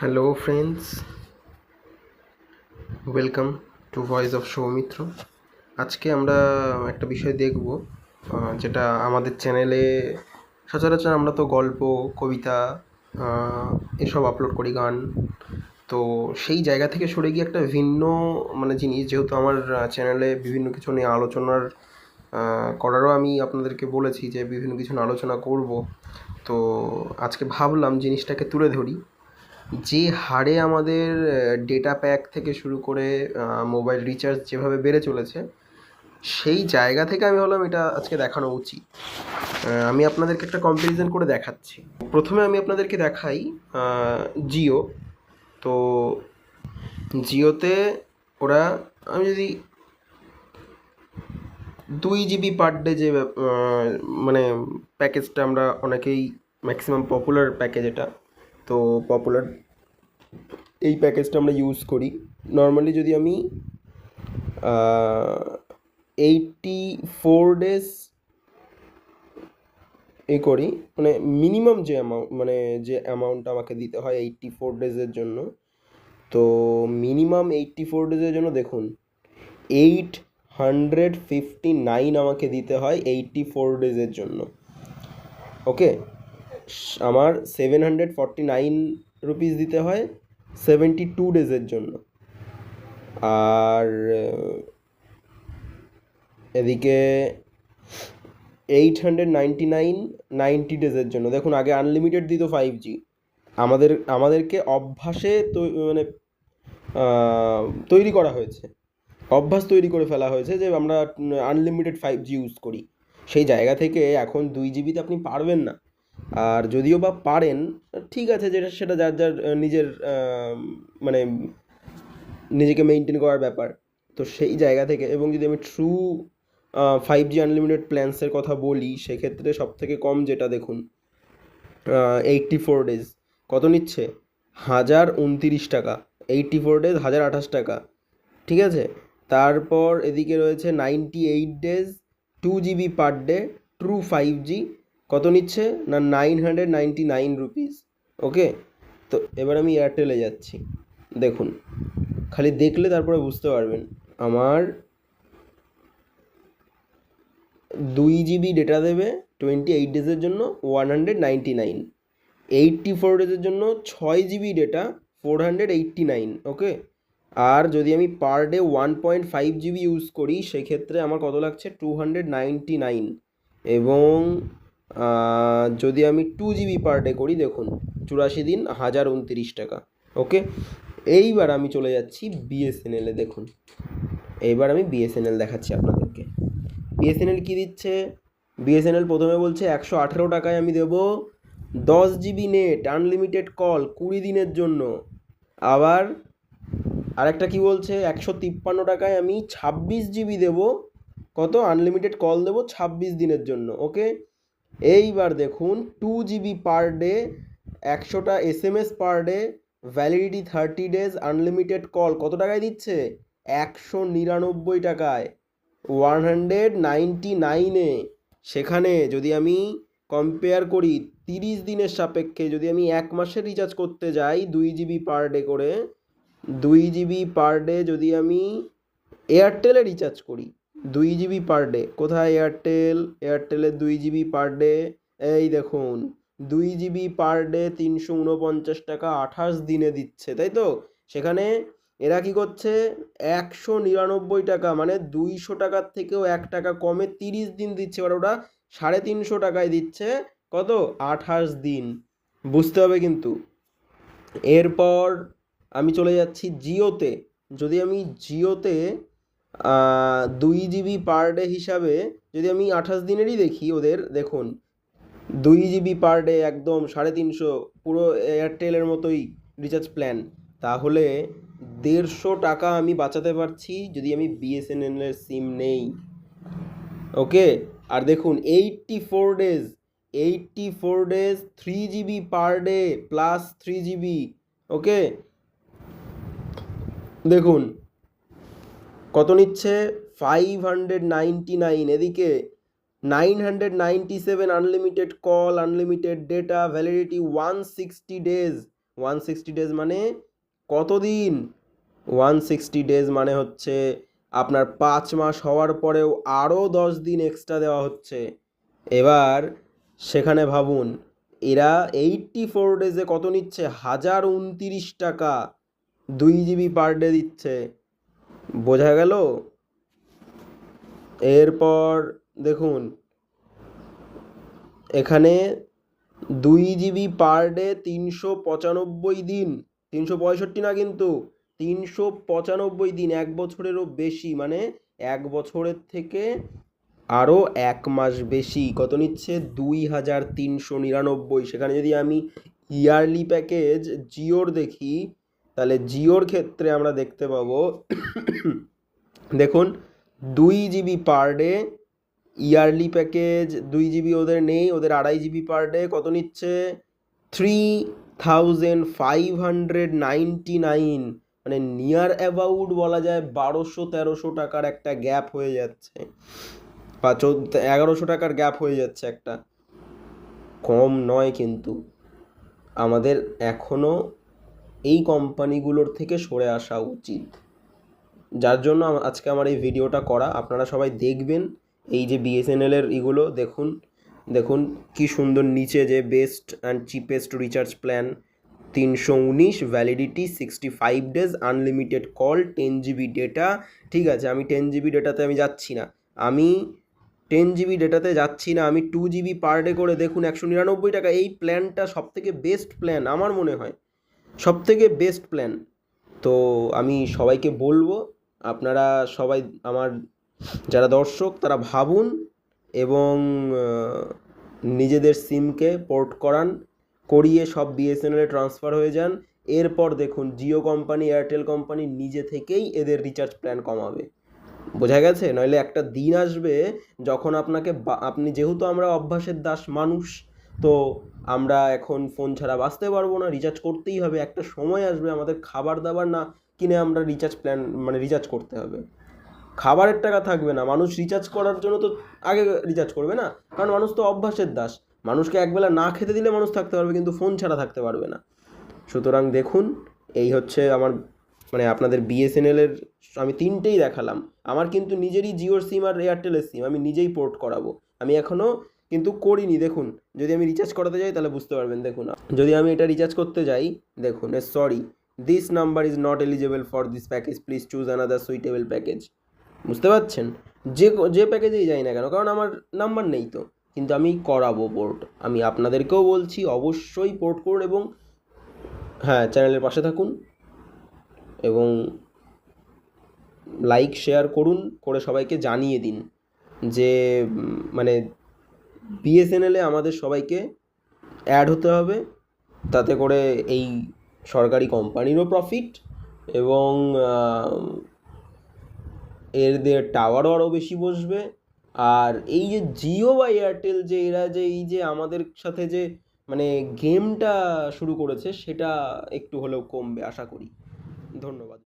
Hello friends welcome to voice of Soumitra আজকে আমরা একটা বিষয় দেখব যেটা আমাদের চ্যানেলে সচরাচর আমরা তো গল্প, কবিতা এসব আপলোড করি, গান। তো সেই জায়গা থেকে সরে গিয়ে একটা ভিন্ন মানে জিনিস, যেহেতু আমার চ্যানেলে বিভিন্ন কিছু নিয়ে আলোচনার করারও আমি আপনাদেরকে বলেছি যে বিভিন্ন কিছু নিয়ে আলোচনা করব। তো আজকে ভাবলাম জিনিসটাকে তুলে ধরি। যে হারে আমাদের ডেটা প্যাক থেকে শুরু করে মোবাইল রিচার্জ যেভাবে বেড়ে চলেছে, সেই জায়গা থেকে আমি ভাবলাম এটা আজকে দেখানো উচিত। আমি আপনাদেরকে একটা কম্প্যারিজন করে দেখাচ্ছি। প্রথমে আমি আপনাদেরকে দেখাই জিও তো জিওতে ওরা, আমি যদি দুই জিবি পার ডে যে মানে প্যাকেজটা আমরা অনেকেই ম্যাক্সিমাম পপুলার প্যাকেজ এটা তো পপুলার এই প্যাকেজটা আমরা ইউজ করি। নর্মালি যদি আমি এইটটি ফোর ডেজ এ করি মানে মিনিমাম যে অ্যামাউন্ট মানে যে অ্যামাউন্ট আমাকে দিতে হয় এইটটি ফোর ডেজের জন্য, তো মিনিমাম এইটটি ফোর ডেজের জন্য দেখুন এইট হান্ড্রেড ফিফটি নাইন আমাকে দিতে হয় এইটটি ফোর ডেজের জন্য। ওকে আমার seven hundred forty nine rupees দিতে হয় সেভেন্টি টু ডেজের জন্য। আর এদিকে eight hundred ninety nine ninety ডেজের জন্য। দেখুন, আগে আনলিমিটেড দিত ফাইভ জি আমাদের, আমাদেরকে অভ্যাসে তৈ- মানে তৈরি করা হয়েছে। অভ্যাস তৈরি করে ফেলা হয়েছে যে আমরা আনলিমিটেড ফাইভ জি ইউজ করি। সেই জায়গা থেকে এখন দুই জিবিতে আপনি পারবেন না। আর যদিও বা পারেন, ঠিক আছে যেটা, সেটা যার যার নিজের মানে নিজেকে মেনটেন করার ব্যাপার। তো সেই জায়গা থেকে, এবং যদি আমি ট্রু ফাইভ জি আনলিমিটেড প্ল্যান্সের কথা বলি, সেক্ষেত্রে সব থেকে কম যেটা দেখুন এইটটি ফোর ডেজ কত নিচ্ছে? হাজার উনতিরিশ টাকা। এইটটি ফোর ডেজ হাজার আঠাশ টাকা। ঠিক আছে? তারপর এদিকে রয়েছে ninety eight days two GB per day true five G কত নিচ্ছে? না nine hundred ninety nine rupees. Okay? তো এবার আমি এয়ারটেলে যাচ্ছি। দেখুন, খালি দেখলে তারপরে বুঝতে পারবেন। আমার দুই জিবি ডেটা দেবে টোয়েন্টি এইট ডেজের জন্য, one hundred ninety nine. Eighty four ডেজের জন্য, ছয় GB data, four hundred eighty nine. Okay? আর যদি আমি per day one point five GB use করি, সেক্ষেত্রে আমার কত লাগছে? Two hundred ninety nine. এবং যদি আমি টু জিবি পার ডে করি, দেখুন, চুরাশি দিন, হাজার উনতিরিশ টাকা ওকে এইবার আমি চলে যাচ্ছি বিএসএনএলে দেখুন। এইবার আমি বিএসএনএল দেখাচ্ছি আপনাদেরকে। বিএসএনএল কী দিচ্ছে? বিএসএনএল প্রথমে বলছে একশো আঠেরো টাকায় আমি দেবো দশ জিবি নেট আনলিমিটেড কল কুড়ি দিনের জন্য। আবার আরেকটা কি বলছে? একশো তিপ্পান্ন টাকায় আমি ছাব্বিশ জিবি দেবো। কত? আনলিমিটেড কল দেবো ছাব্বিশ দিনের জন্য ওকে এইবার দেখুন টু জিবি পার ডে একশোটা S M S per day validity thirty days unlimited call কত টাকায় দিচ্ছে? একশো নিরানব্বই টাকায়। ওয়ান হান্ড্রেড নাইনটি নাইনে সেখানে যদি আমি কম্পেয়ার করি তিরিশ দিনের সাপেক্ষে, যদি আমি এক মাসের রিচার্জ করতে যাই দুই জিবি পার ডে করে, দুই জিবি পার ডে যদি আমি এয়ারটেলে রিচার্জ করি দুই জিবি পার ডে কোথায় এয়ারটেল এয়ারটেলের দুই জিবি পার ডে এই দেখুন, দুই জিবি পার ডে তিনশো উনপঞ্চাশ টাকা আঠাশ দিনে দিচ্ছে, তাই তো? সেখানে এরা কি করছে? একশো নিরানব্বই টাকা মানে দুইশো টাকার থেকেও এক টাকা কমে তিরিশ দিন দিচ্ছে, এবার ওটা সাড়ে তিনশো টাকায় দিচ্ছে, কত? আঠাশ দিন। বুঝতে হবে কিন্তু। এরপর আমি চলে যাচ্ছি জিওতে। যদি আমি জিওতে দুই জিবি পার ডে হিসাবে যদি আমি আঠাশ দিনেরই দেখি ওদের, দেখুন, দুই জিবি পার ডে একদম সাড়ে তিনশো, পুরো এয়ারটেলের মতোই রিচার্জ প্ল্যান তাহলে দেড়শো টাকা আমি বাঁচাতে পারছি যদি আমি বিএসএনএলের সিম নেই। ওকে? আর দেখুন eighty four days eighty four days three GB per day plus three GB, okay? দেখুন কত নিচ্ছে? ফাইভ হান্ড্রেড নাইনটি নাইন এদিকে nine hundred ninety seven unlimited call unlimited data validity one sixty days one sixty days মানে কতদিন? One sixty days মানে হচ্ছে আপনার পাঁচ মাস হওয়ার পরেও আরও দশ দিন এক্সট্রা দেওয়া হচ্ছে। এবার সেখানে ভাবুন, এরা এইটটি ফোর ডেজে কত নিচ্ছে? হাজার উনতিরিশ টাকা। দুই জিবি পার ডে দিচ্ছে। বোঝা গেল? এরপর দেখুন, এখানে দুই জিবি পার ডে তিনশো পঁচানব্বই দিন, তিনশো পঁয়ষট্টি না কিন্তু, তিনশো পঁচানব্বই দিন, এক বছরেরও বেশি মানে এক বছরের থেকে আরও এক মাস বেশি, কত নিচ্ছে? দুই হাজার তিনশো নিরানব্বই। সেখানে যদি আমি ইয়ারলি প্যাকেজ জিওর দেখি তাহলে জিওর ক্ষেত্রে আমরা দেখতে পাবো, দেখুন, দুই GB per day yearly package দুই জিবি ওদের নেই, ওদের আড়াই জিবি পার ডে কত নিচ্ছে? Three thousand five hundred ninety nine মানে নিয়ার অ্যাবাউট বলা যায় বারোশো তেরোশো টাকার একটা গ্যাপ হয়ে যাচ্ছে। বা চোদ্দ, এগারোশো টাকার গ্যাপ হয়ে যাচ্ছে একটা। কম নয় কিন্তু। আমাদের এখনও এই কোম্পানিগুলোর থেকে সরে আসা উচিত। যার জন্য আজকে আমার এই ভিডিওটা করা। আপনারা সবাই দেখবেন এই যে বিএসএনএলের এগুলো দেখুন দেখুন কি সুন্দর নিচে যে best and cheapest recharge plan তিনশো উনিশ validity sixty five days unlimited call ten GB data ঠিক আছে, আমি টেন জিবি ডেটাতে আমি যাচ্ছি না। আমি টেন জিবি ডেটাতে যাচ্ছি না, আমি টু জিবি পার ডে করে দেখুন একশো নিরানব্বই টাকা। এই প্ল্যানটা সবথেকে বেস্ট প্ল্যান আমার মনে হয়। সবথেকে বেস্ট প্ল্যান তো আমি সবাইকে বলব, আপনারা সবাই আমার, যারা দর্শক, তারা ভাবুন এবং নিজেদের সিমকে পোর্ট করান, করিয়ে সব বিএসএনএলে ট্রান্সফার হয়ে যান। এরপর দেখুন জিও কোম্পানি এয়ারটেল কোম্পানি নিজে থেকেই এদের রিচার্জ প্ল্যান কমাবে। বোঝা গেছে? নইলে একটা দিন আসবে যখন আপনাকে আপনি যেহেতু আমরা অভ্যাসের দাস মানুষ তো আমরা এখন ফোন ছাড়া বাঁচতে পারব না রিচার্জ করতেই হবে। একটা সময় আসবে আমাদের খাবার দাবার না কিনে আমরা রিচার্জ প্ল্যান মানে রিচার্জ করতে হবে। খাবারের টাকা থাকবে না, মানুষ রিচার্জ করার জন্য তো আগে রিচার্জ করবে না। কারণ মানুষ তো অভ্যাসের দাস। মানুষকে একবেলা না খেতে দিলে মানুষ থাকতে পারবে, কিন্তু ফোন ছাড়া থাকতে পারবে না। সুতরাং দেখুন, এই হচ্ছে আমার মানে আপনাদের বিএসএনএলের আমি তিনটেই দেখালাম। আমার কিন্তু নিজেরই জিওর সিম আর এয়ারটেলের সিম আমি নিজেই পোর্ট করাবো। আমি এখনও কিন্তু করিনি, দেখুন। যদি আমি রিচার্জ করাতে যাই, তাহলে বুঝতে পারবেন, দেখুন। যদি আমি এটা রিচার্জ করতে যাই, দেখুন sorry this number is not eligible for this package please choose another suitable package বুঝতে পারছেন? যে যে প্যাকেজেই যাই না কেন, কারণ আমার নাম্বার নেই তো। কিন্তু আমি করাবো পোর্ট আমি আপনাদেরকেও বলছি, অবশ্যই পোর্ট করুন এবং হ্যাঁ চ্যানেলের পাশে থাকুন এবং লাইক শেয়ার করুন, করে সবাইকে জানিয়ে দিন যে মানে বিএসএনএলে আমাদের সবাইকে অ্যাড হতে হবে। তাতে করে এই সরকারি কোম্পানিরও প্রফিট এবং এর দিয়ে টাওয়ারও আরও বেশি বসবে। আর এই যে জিও বা এয়ারটেল যে এরা যে এই যে আমাদের সাথে যে মানে গেমটা শুরু করেছে, সেটা একটু হলেও কমবে, আশা করি। ধন্যবাদ।